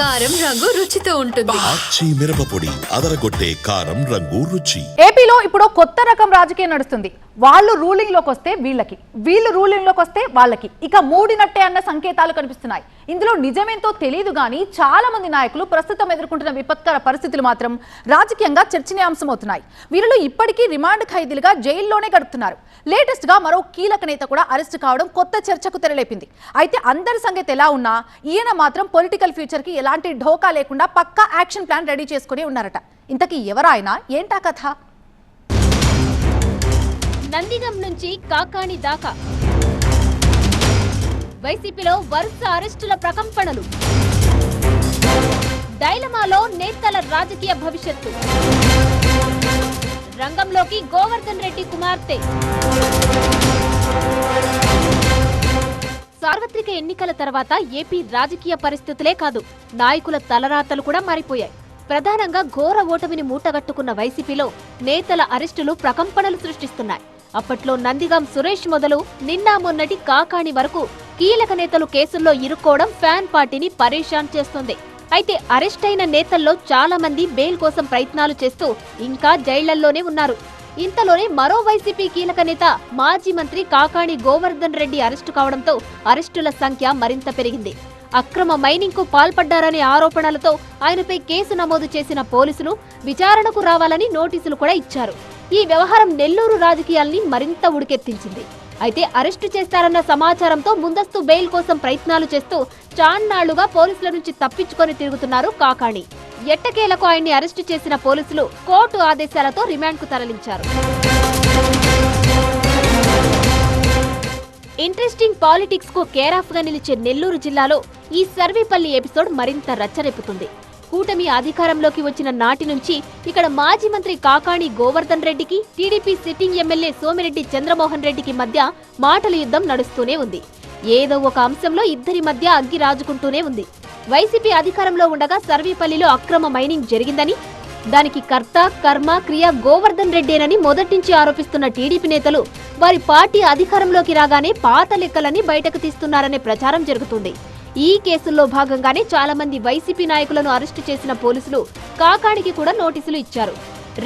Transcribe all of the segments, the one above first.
కారం రంగు రుచితో ఉంటుంది. ఆచి మిరపపొడి అదరగొట్టే కారం రంగు రుచి. ఏపీలో ఇప్పుడు కొత్త రకం రాజకీయం నడుస్తుంది. వాళ్ళు రూలింగ్లోకి వస్తే వీళ్ళకి. వీళ్ళు రూలింగ్లోకి వస్తే వాళ్ళకి. ఇక మూడినట్టే అన్న సంకేతాలు కనిపిస్తున్నాయి. ఇందులో నిజమేంతో తెలియదు కానీ చాలా మంది నాయకులు ప్రస్తుతం ఎదుర్కొంటున్న విపత్కర పరిస్థితులు మాత్రం రాజకీయంగా చర్చనీయాంశమవుతున్నాయి. వీరిలో ఇప్పటికీ రిమాండ్ ఖైదీలుగా జైల్లోనే గడుపుతున్నారు. లేటెస్ట్గా మరో కీలక నేత కూడా అరెస్ట్ కావడం కొత్త చర్చకు తెరలేపింది. అయితే అందరి సంగతి ఎలా ఉన్నా ఈయన మాత్రం పొలిటికల్ ఫ్యూచర్కి ఎలాంటి ఢోకా లేకుండా పక్కా యాక్షన్ ప్లాన్ రెడీ చేసుకుని ఉన్నారట. ఇంతకీ ఎవరాయన? ఏంటా కథ? నందిగం నుంచి కాకాణి దాకా. వైసీపీలో వరుస అరెస్టుల ప్రకంపనలు. డైలమాలో నేతల రాజకీయ భవిష్యత్తు. రంగంలోకి గోవర్ధన్ రెడ్డి కుమార్తె. సార్వత్రిక ఎన్నికల తర్వాత ఏపీ రాజకీయ పరిస్థితులే కాదు నాయకుల తలరాతలు కూడా మారిపోయాయి. ప్రధానంగా ఘోర ఓటమిని మూటగట్టుకున్న వైసీపీలో నేతల అరెస్టులు ప్రకంపనలు సృష్టిస్తున్నాయి. అప్పట్లో నందిగాం సురేష్ మొదలు నిన్న మొన్నటి కాకాణి వరకు కీలక నేతలు కేసుల్లో ఇరుక్కోవడం ఫ్యాన్ పార్టీని పరేషాన్ చేస్తుంది. అయితే అరెస్ట్ అయిన నేతల్లో చాలా మంది బెయిల్ కోసం ప్రయత్నాలు చేస్తూ ఇంకా జైళ్ళలోనే ఉన్నారు. ఇంతలోనే మరో వైసీపీ కీలక నేత మాజీ మంత్రి కాకాణి గోవర్ధన్ రెడ్డి అరెస్టు కావడంతో అరెస్టుల సంఖ్య మరింత పెరిగింది. అక్రమ మైనింగ్కు పాల్పడ్డారనే ఆరోపణలతో ఆయనపై కేసు నమోదు చేసిన పోలీసులు విచారణకు రావాలని నోటీసులు కూడా ఇచ్చారు. ఈ వ్యవహారం నెల్లూరు రాజకీయాల్ని మరింత ఉడికెత్తించింది. అయితే అరెస్టు చేస్తారన్న సమాచారంతో ముందస్తు బెయిల్ కోసం ప్రయత్నాలు చేస్తూ చాన్నాళ్ళుగా పోలీసుల నుంచి తప్పించుకొని తిరుగుతున్నారు కాకాణి. ఎట్టకేలకు ఆయన్ని అరెస్టు చేసిన పోలీసులు కోర్టు ఆదేశాలతో రిమాండ్కు తరలించారు. ఇంట్రెస్టింగ్ పాలిటిక్స్కు కేరాఫ్గా నిలిచే నెల్లూరు జిల్లాలో ఈ సర్వేపల్లి ఎపిసోడ్ మరింత రచ్చరెప్పుతుంది. కూటమి అధికారంలోకి వచ్చిన నాటి నుంచి ఇక్కడ మాజీ మంత్రి కాకాణి గోవర్ధన్ రెడ్డికి TDP sitting MLA Somireddy Chandramohan రెడ్డికి మధ్య మాటల యుద్ధం నడుస్తూనే ఉంది. ఏదో ఒక అంశంలో ఇద్దరి మధ్య అగ్గి రాజుకుంటూనే ఉంది. వైసీపీ అధికారంలో ఉండగా సర్వేపల్లిలో అక్రమ మైనింగ్ జరిగిందని దానికి కర్త కర్మ క్రియ గోవర్ధన్ రెడ్డేనని మొదటించి ఆరోపిస్తున్న టీడీపీ నేతలు వారి పార్టీ అధికారంలోకి రాగానే పాత లెక్కలని బయటకు తీస్తున్నారనే ప్రచారం జరుగుతుంది. ఈ కేసుల్లో భాగంగానే చాలా మంది వైసీపీ నాయకులను అరెస్టు చేసిన పోలీసులు కాకాణికి కూడా నోటీసులు ఇచ్చారు.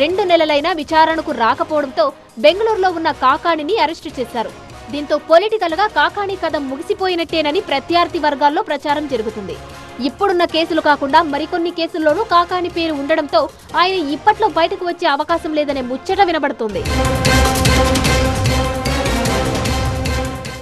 రెండు నెలలైనా విచారణకు రాకపోవడంతో బెంగళూరులో ఉన్న కాకాణిని అరెస్టు చేశారు. దీంతో పొలిటికల్గా కాకాణి కథ ముగిసిపోయినట్టేనని ప్రత్యర్థి వర్గాల్లో ప్రచారం జరుగుతుంది. ఇప్పుడున్న కేసులు కాకుండా మరికొన్ని కేసుల్లోనూ కాకాణి పేరు ఉండడంతో ఆయన ఇప్పట్లో బయటకు వచ్చే అవకాశం లేదనే ముచ్చట వినబడుతోంది.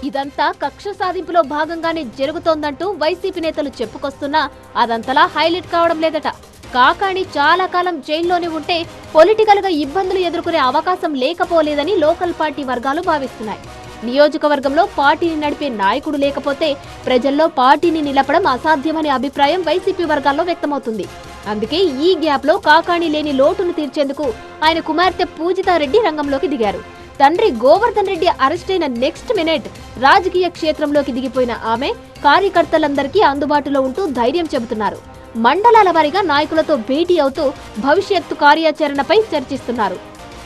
ఇదంతా కక్ష సాధింపులో భాగంగానే జరుగుతోందంటూ వైసీపీ నేతలు చెప్పుకొస్తున్నా అదంతలా హైలైట్ కావడం లేదట. కాకాణి చాలా కాలం జైల్లోనే ఉంటే పొలిటికల్గా ఇబ్బందులు ఎదుర్కొనే అవకాశం లేకపోలేదని లోకల్ పార్టీ వర్గాలు భావిస్తున్నాయి. నియోజకవర్గంలో పార్టీని నడిపే నాయకుడు లేకపోతే ప్రజల్లో పార్టీని నిలపడం అసాధ్యమనే అభిప్రాయం వైసీపీ వర్గాల్లో వ్యక్తమవుతుంది. అందుకే ఈ గ్యాప్లో కాకాణి లేని లోటును తీర్చేందుకు ఆయన కుమార్తె పూజితారెడ్డి రంగంలోకి దిగారు. తండ్రి గోవర్ధన్ రెడ్డి అరెస్ట్ అయిన నెక్స్ట్ మినిట్ రాజకీయ క్షేత్రంలోకి దిగిపోయిన ఆమె కార్యకర్తలందరికీ అందుబాటులో ఉంటూ ధైర్యం చెబుతున్నారు. మండలాల వారీగా నాయకులతో భేటీ అవుతూ భవిష్యత్తు కార్యాచరణపై చర్చిస్తున్నారు.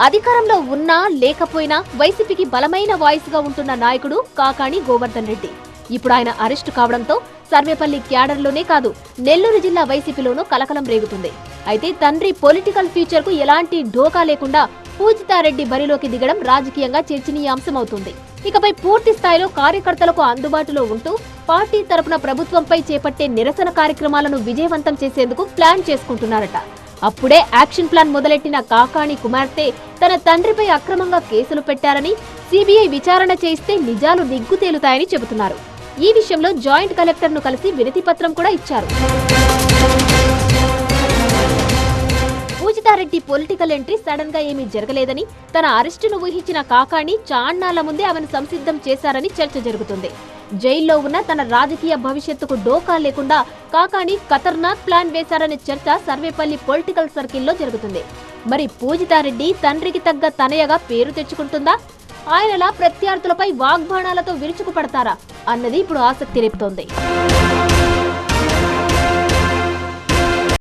అధికారంలో ఉన్నా లేకపోయినా వైసీపీకి బలమైన వాయిస్గా ఉంటున్న నాయకుడు కాకాణి గోవర్ధన్ రెడ్డి. ఇప్పుడు ఆయన అరెస్టు కావడంతో సర్వేపల్లి క్యాడర్లోనే కాదు నెల్లూరు జిల్లా వైసీపీలోనూ కలకలం రేగుతుంది. అయితే తండ్రి పొలిటికల్ ఫ్యూచర్కు ఎలాంటి ఢోకా లేకుండా పూజితారెడ్డి బరిలోకి దిగడం రాజకీయంగా చర్చనీయాంశమవుతుంది. ఇకపై పూర్తి స్థాయిలో కార్యకర్తలకు అందుబాటులో ఉంటూ పార్టీ తరపున ప్రభుత్వంపై చేపట్టే నిరసన కార్యక్రమాలను విజయవంతం చేసేందుకు ప్లాన్ చేసుకుంటున్నారట. అప్పుడే యాక్షన్ ప్లాన్ మొదలెట్టిన కాకాణి కుమార్తె తన తండ్రిపై అక్రమంగా కేసులు పెట్టారని సిబిఐ విచారణ చేస్తే నిజాలు నిగ్గు తేలుతాయని చెబుతున్నారు. ఈ విషయంలో జాయింట్ కలెక్టర్ను కలిసి వినతి పత్రం కూడా ఇచ్చారు. పూజితారెడ్డి పొలిటికల్ ఎంట్రీ సడన్గా ఏమీ జరగలేదని తన అరెస్టును ఊహించిన కాకాణి చాన్నాళ్ళ ముందే ఆమెను సంసిద్ధం చేశారని చర్చ జరుగుతుంది. జైల్లో ఉన్న తన రాజకీయ భవిష్యత్తుకు డోకా లేకుండా కాకాణి ఖతర్నాక్ ప్లాన్ వేశారనే చర్చ సర్వేపల్లి పొలిటికల్ సర్కిల్లో జరుగుతుంది. మరి పూజితారెడ్డి తండ్రికి తగ్గ తనయగా పేరు తెచ్చుకుంటుందా? ఆయనలా ప్రత్యర్థులపై వాగ్బాణాలతో విరుచుకుపడతారా? అన్నది ఇప్పుడు ఆసక్తి రేపుతోంది.